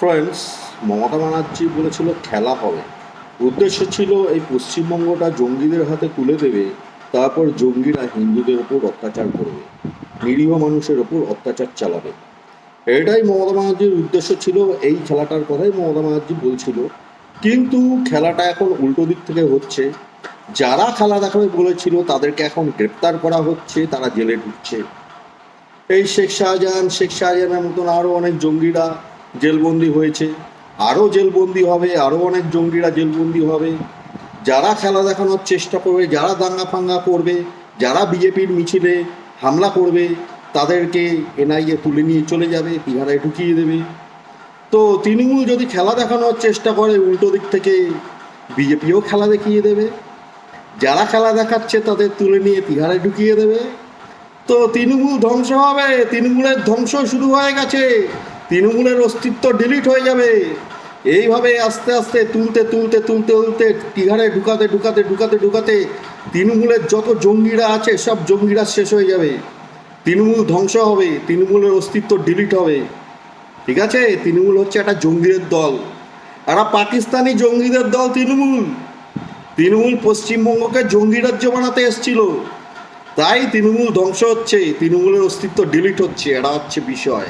Friends Mamata Banerjee বলেছিল খেলা হবে। উদ্দেশ্য ছিল এই পশ্চিমবঙ্গটা জঙ্গিদের হাতে তুলে দেবে, তারপর জঙ্গিরা হিন্দুদের ওপর অত্যাচার করবে, নিরীহ মানুষের ওপর অত্যাচার চালাবে। এটাই মমতা ব্যানার্জির উদ্দেশ্য ছিল, এই খেলাটার কথাই মমতা ব্যানার্জি বলছিল। কিন্তু খেলাটা এখন উল্টো দিক থেকে হচ্ছে। যারা খেলা দেখাবে বলেছিল, তাদেরকে এখন গ্রেপ্তার করা হচ্ছে, তারা জেলে ঢুকছে। এই শেখ শাহজাহান, শেখ শাহজাহানের মতন আরও অনেক জঙ্গিরা জেলবন্দি হয়েছে, আরও জেলবন্দি হবে, আরও অনেক জঙ্গিরা জেলবন্দি হবে। যারা খেলা দেখানোর চেষ্টা করবে, যারা দাঙ্গা ফাঙ্গা করবে, যারা বিজেপির মিছিলে হামলা করবে, তাদেরকে এনআইএ তুলে নিয়ে চলে যাবে বিহারে ঢুকিয়ে দেবে। তো তৃণমূল যদি খেলা দেখানোর চেষ্টা করে, উল্টো দিক থেকে বিজেপিও খেলা দেখিয়ে দেবে। যারা খেলা দেখাচ্ছে, তাদের তুলে নিয়ে তিহারে ঢুকিয়ে দেবে। তো তৃণমূল ধ্বংস হবে, তৃণমূলের ধ্বংস শুরু হয়ে গেছে। তৃণমূলের অস্তিত্ব ডিলিট হয়ে যাবে। এইভাবে আস্তে আস্তে তুলতে তুলতে তুলতে তুলতে তিহারে ঢুকাতে ঢুকাতে ঢুকাতে ঢুকাতে তৃণমূলের যত জঙ্গিরা আছে সব জঙ্গিরা শেষ হয়ে যাবে। তৃণমূল ধ্বংস হবে, তৃণমূলের অস্তিত্ব ডিলিট হবে। ঠিক আছে? তৃণমূল হচ্ছে একটা জঙ্গিদের দল। একটা পাকিস্তানি জঙ্গিদের দল তৃণমূল। তৃণমূল পশ্চিমবঙ্গকে জঙ্গি রাজ্য বানাতে এসছিল। তাই তৃণমূল ধ্বংস হচ্ছে, তৃণমূলের অস্তিত্ব ডিলিট হচ্ছে এটা হচ্ছে বিষয়।